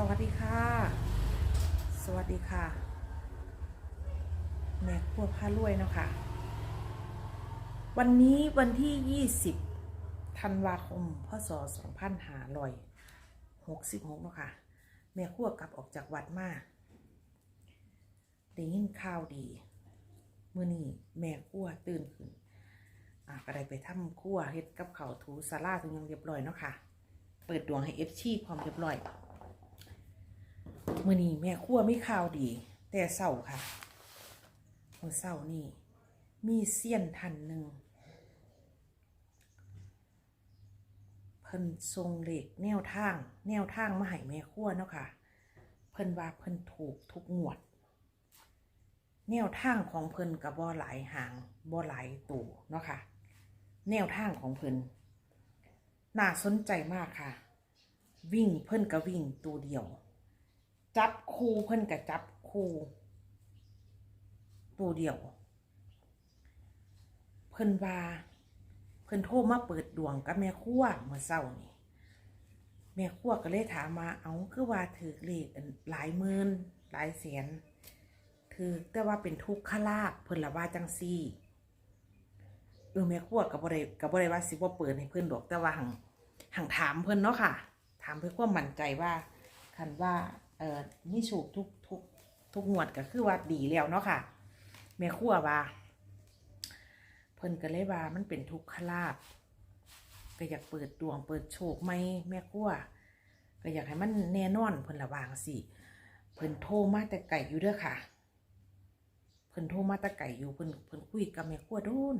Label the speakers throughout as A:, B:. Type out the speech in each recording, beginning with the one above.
A: สวัสดีค่ะ สวัสดีค่ะ แม่ครัวพารวยเนาะค่ะ วันนี้วันที่ 20ธันวาคม พศ 2566เนาะค่ะ แม่ครัวกลับออกจากวัดมาได้ยินข่าวดี เมื่อนี้แม่ครัวตื่นขึ้นอะก็ได้ไปทำครัวเฮ็ดกับเขาถูสาลาทุกอย่างเรียบร้อยเนาะค่ะ เปิดดวงให้เอฟชีพร้อมเรียบร้อย มื่อนี้แม่ครัวไม่ข่าวดี แต่เศร้าค่ะเมื่อเศร้านี่มีเสี้ยนทันหนึ่งเพิ่นทรงเหล็กแนวทาง แนวทางมาให้แม่ครัวเนาะค่ะ เพิ่นว่าเพิ่นถูกทุกงวด แนวทางของเพิ่นกับบ่หลายหางบ่หลายตัวเนาะค่ะ แนวทางของเพิ่นน่าสนใจมากค่ะ วิ่งเพิ่นก็วิ่งตัวเดียว จับคู่เพิ่นก็จับคู่ตัวเดียว เพิ่นว่าเพิ่นโทรมาเปิดดวงกับแม่ครัวเมื่อเช้านี่แม่ครัวก็เลยถามมาเอาคือว่าถือเลขหลายหมื่นหลายแสนถือแต่ว่าเป็นทุกขลาบเพิ่นละว่าจังซี่เออแม่ครัวกับบ่ได้กับบ่ได้ว่าสิบ่าเปิดให้เพิ่นดอกแต่ว่าหังหังถามเพิ่นเนาะค่ะ ถามเพื่อความมั่นใจว่าคันว่า เอ่อมีโชคทุกทุกทุกงวดก็คือว่าดีแล้วเนาะค่ะแม่ครัวว่าเพิ่นก็เลยว่ามันเป็นทุกขลาบก็อยากเปิดดวงเปิดโชคไหมแม่ครัวก็อยากให้มันแน่นอนเพิ่นละวางสิเพิ่นโทรมาแต่ไก่อยู่เด้อค่ะเพิ่นโทรมาแตะไก่อยู่เพิ่นเพิ่นคุยกับแม่ครัวโดน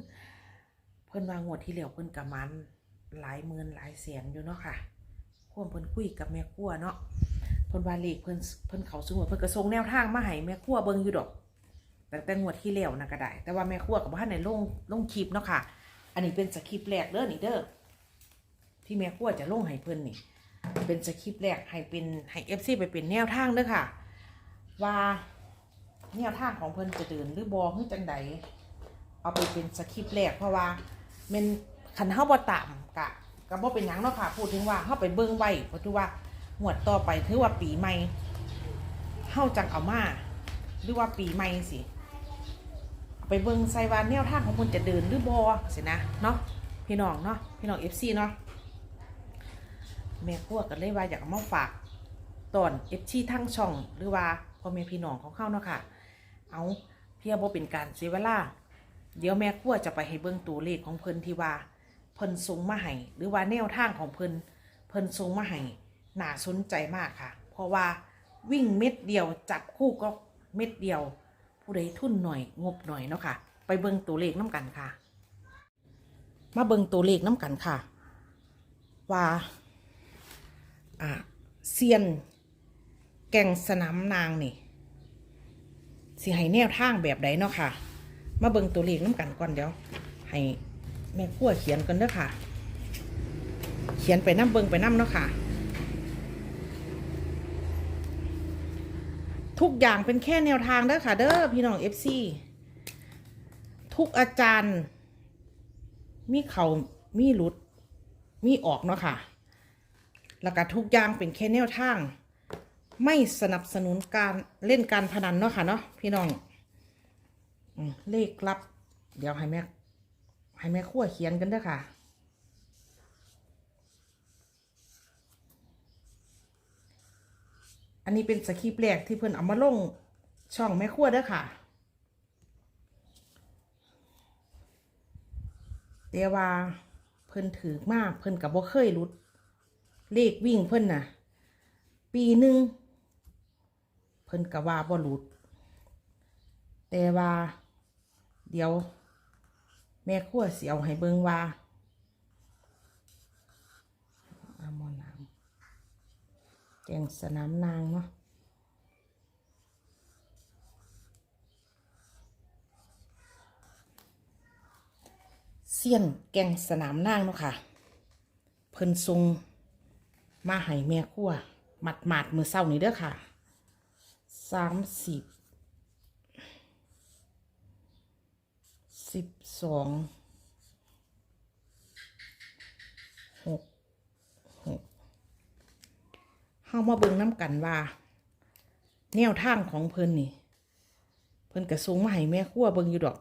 A: เพิ่นวางวดที่แล้วเพิ่นกับมันหลายหมื่นหลายแสนอยู่เนาะค่ะควมเพิ่นคุยกับแม่ครัวเนาะ เพิ่นว่าเลขเพิ่นเพิ่นเขาสงวดเพิ่นก็ส่งแนวทางมาให้แม่ครัวเบิ่งอยู่ดอกแต่แต่งวดที่แล้วนะก็ได้ แต่ว่าแม่ครัวกับบ่ทันได้ลงลงคลิปเนาะค่ะ อันนี้เป็นสคริปต์แรกเด้อนี่เด้อที่แม่ครัวจะลงให้เพิ่นนี่ เป็นสคริปต์แรกให้เป็นให้ FC ไปเป็นแนวทางเด้อค่ะ ว่าแนวทางของเพิ่นจะเดินหรือบอหรือจังใดเอาไปเป็นสคริปต์แรกเพราะว่าแมันคันเฮาบ่ตามกะก็บ่เป็นหยังเนาะค่ะ พูดถึงว่าเฮาไปเบิ่งไว้เพราะถือว่า หวดต่อไปถือว่าปีใหม่เฮาจังเอามาหรือว่าปีใหม่สิไปเบิ่งใส่ว่าแนวทางของเพิ่นจะเดินหรือบอสินะเนาะพี่น้องเนาะพี่น้อง FC เนาะแม่ครัวก็เลยว่าอยากเอามาฝากตอนเอฟชีทั้งช่องหรือว่าพ่อแม่พี่น้องของเขาเนาะค่ะ เอาเพียบ่เป็นการเสียเวลาเดี๋ยวแม่ครัวจะไปให้เบิ่งตัวเลขของเพิ่นที่ว่า เพิ่นส่งมาให้หรือว่าแนวทางของเพิ่นเพิ่นส่งมาให้ น่าสนใจมากค่ะ เพราะว่าวิ่งเม็ดเดียวจับคู่ก็เม็ดเดียว ผู้ใดทุนหน่อยงบหน่อยเนาะค่ะ ไปเบิ่งตัวเลขน้ำกันค่ะ มาเบิ่งตัวเลขน้ำกันค่ะ ว่าอ่าเซียน แก่งสนามนางนี่สิให้แนวทางแบบใดเนาะค่ะ มาเบิ่งตัวเลขน้ำกันก่อนเดี๋ยว ให้แม่ขั้วเขียนกันเด้อค่ะ เขียนไปน้ำเบิ่งไปน้ำเนาะค่ะ ทุกอย่างเป็นแค่แนวทางเด้อค่ะ เด้อพี่น้องเอฟซีทุกอาจารย์ มีเขามีหลุด มีออกเนาะค่ะ แล้วก็ทุกอย่างเป็นแค่แนวทาง ไม่สนับสนุนการเล่นการพนันเนาะค่ะเนาะพี่น้องเลขลับ เดี๋ยวให้แม่ให้แม่ขั้วเขียนกันเด้อค่ะ อันนี้เป็นสคริปต์แรกที่เพิ่อนเอามาลงช่องแม่ขั้วเด้อค่ะแต่ว่าเพิ่นถือมากเพิ่นกับบ่เคยรุด เลขวิ่งเพิ่นน่ะ ปีหนึ่งเพิ่นกะว่าบ่หลุด แต่ว่า เดี๋ยว แม่ขั้วเสียวให้เบิงว่าอามอนน้ำ แกงสนามนางเนาะเสี้ยนแกงสนามนางเนาะค่ะ เพิ่นทรงมาให้แม่ครัวหมัดหมาดมือเศร้านี้เด้อค่ะสามสิบสิบสอง หก หก เฮามาเบิ่งน้ำกันว่า แนวทางของเพิ่นนี่ เพิ่นกระสูงมาให้แม่ครัวเบิ่งอยู่ดอก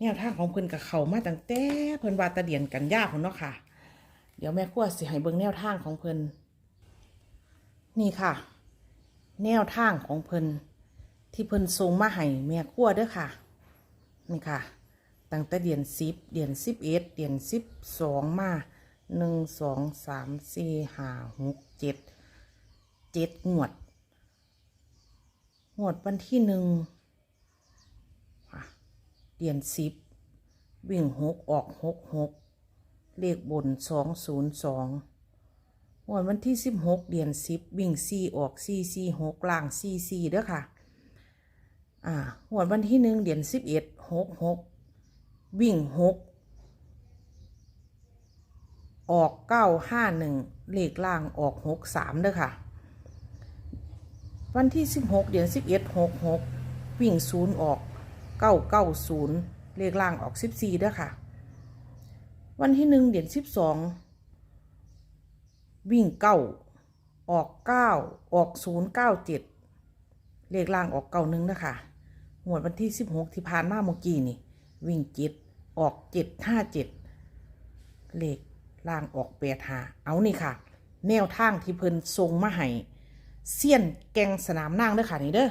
A: แนวทางของเพิ่นกับเขามาตั้งแต่เพิ่นว่าตะเดียนกันยากพุ่นเนาะค่ะ เดี๋ยวแม่ครัวสิให้เบิ่งแนวทางของเพิ่นนี่ค่ะ แนวทางของเพิ่นที่เพิ่นส่งมาให้แม่ครัวเด้อค่ะ นี่ค่ะตั้งแต่เดือนสิบเดือนสิบเอ็ดเดือนสิบสองมา หนึ่งสองสามสี่ห้าหกเจ็ดเจ็ดงวด งวดวันที่หนึ่งเดือนสิบวิ่งหกออกหกหกเลขบนสองศูนย์สองงวดวันที่สิบหกเดือนสิบวิ่งสี่ออกสี่สี่หกล่างสี่สี่เด้อค่ะ อ่างวดวันที่หนึ่งเดือนสิบเอ็ดหกหกวิ่งหก ออกเก้าห้าหนึ่งเลขล่างออกหกสามเด้อค่ะ วันที่สิบหกเดือนสิบเอ็ดหกหกวิ่งศูนย์ออกเก้าเก้าศูนย์เลขล่างออกสิบสี่เด้อค่ะ วันที่หนึ่งเดือนสิบสองวิ่งเก้าออกเก้าออกศูนย์เก้าเจ็ดเลขล่างออกเก้าหนึ่งนะคะหมวดวันที่สิบหกที่ผ่านมาเมื่อกี้นี่ วิ่งเจ็ดออกเจ็ดห้าเจ็ดเลข ล่างออกแปดหาเอานี่ค่ะ แนวทางที่เพิ่นทรงมาให้เสี้ยนแกงสนามนางเด้อค่ะนี่เด้อ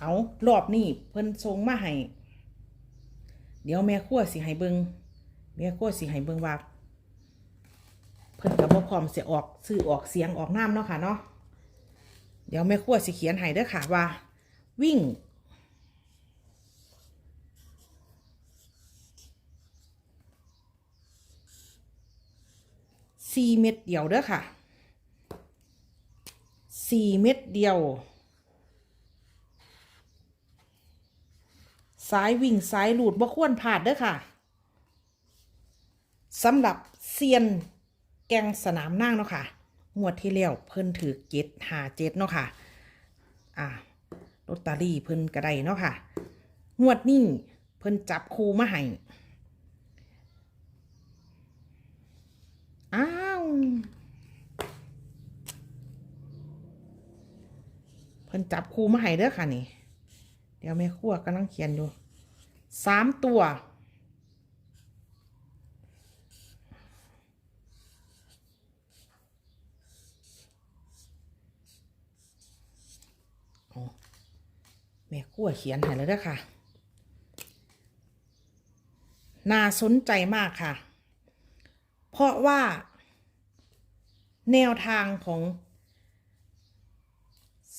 A: เอารอบนี้เพิ่นทรงมาให้เดี๋ยวแม่ขั้วสิให้เบิงแม่ขั้วสิให้เบิงว่าเพิ่นกับบ่พร้อมเสิออกซื้อออกเสียงออกน้ำเนาะค่ะเนาะเดี๋ยวแม่ขั้วสิเขียนให้เด้อค่ะว่า วิ่ง สี่เม็ดเดียวเด้อค่ะสี่เม็ดเดียว สายวิ่งสายหลุดบ่ควรผ่านเด้อค่ะสำหรับเซียนแกงสนามนั่งเนาะค่ะงวดที่แล้วเพิ่นถือเจ็ดหาเจ็ดเนาะค่ะ อ่าลอตเตอรี่เพิ่นกระไดเนาะค่ะ งวดนี้เพิ่นจับคูมาให้ อ้าว เพิ่นจับคูมาให้เด้อค่ะนี่ เดี๋ยวแม่ครัวกำลังเขียนอยู่สามตัวโอ้แม่ครัวเขียนให้แล้วเด้อค่ะ น่าสนใจมากค่ะ เพราะว่าแนวทางของ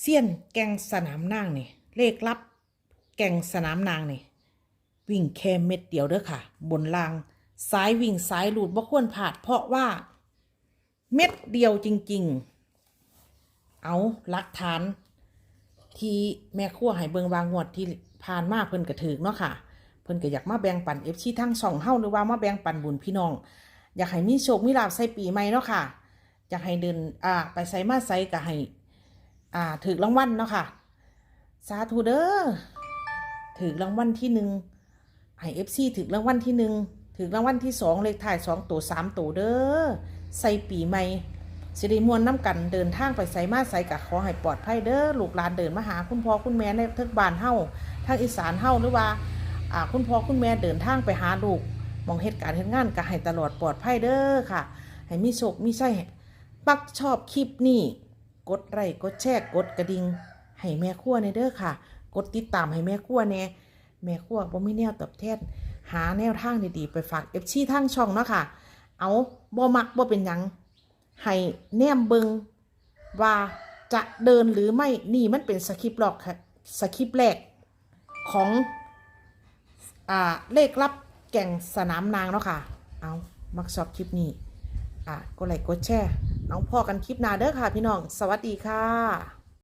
A: เซียนแกงสนามนางนี่เลขลับ แกงสนามนางนี่วิ่งแค่เม็ดเดียวเด้อค่ะ บนรางซ้ายวิ่งซ้ายหลุดบ่ควรผ่าด เพราะว่า เม็ดเดียวจริง ๆ เอาลักฐาน ที่แม่ครัวให้เบิงวางงวดที่ผ่านมาเพิ่นกระถือเนาะค่ะ เพิ่นก็อยากมาแบ่งปันเอฟซีทั้งสองเฮ้าหรือว่ามาแบ่งปันบุญพี่น้อง อยากให้มีโชคมีลาภใส่ปีใหม่เนาะค่ะอยากให้เดินอ่าไปใส่มาใส่ก็ให้ อ่าถือรางวัลเนาะค่ะสาธุเด้อถือรางวัลที่หนึ่งให้เอฟซีถือรางวัลที่หนึ่งถือรางวัลที่สองเลขท้ายสองตัวสามตัวเด้อใส่ปีใหม่สิริมวลน้ำกันเดินทางไปไสมาไสกะขอให้ปลอดภัยเด้อลูกหลานเดินมาหาคุณพ่อคุณแม่ในทึกบ้านเฮาทางอีสานเฮาหรือว่าอ่าคุณพ่อคุณแม่เดินทางไปหาลูกมองเหตุการณ์เหตุงานก็ให้ตลอดปลอดภัยเด้อค่ะ ให้มีโชคมีชัยปักชอบคลิปนี้ กดไลค์กดแชร์กดกระดิ่งให้แม่ครัวในเด้อค่ะ กดติดตามให้แม่ครัวแน่แม่ครัวบ่มีแนวตอบแทนหาแนวทางดีๆไปฝากเอฟซีทางช่องเนาะค่ะ เอาบ่มักบ่เป็นหยังให้แนมเบิงว่าจะเดินหรือไม่นี่มันเป็นสคริปต์หรอกค่ะสคริปต์แรกของอ่าเลขลับแก่งสนามนางเนาะค่ะ เอามักชอบคลิปนี้ อะกดไลค์กดแชร์ น้องพอกันคลิปหน้าเด้อค่ะ พี่น้อง สวัสดีค่ะ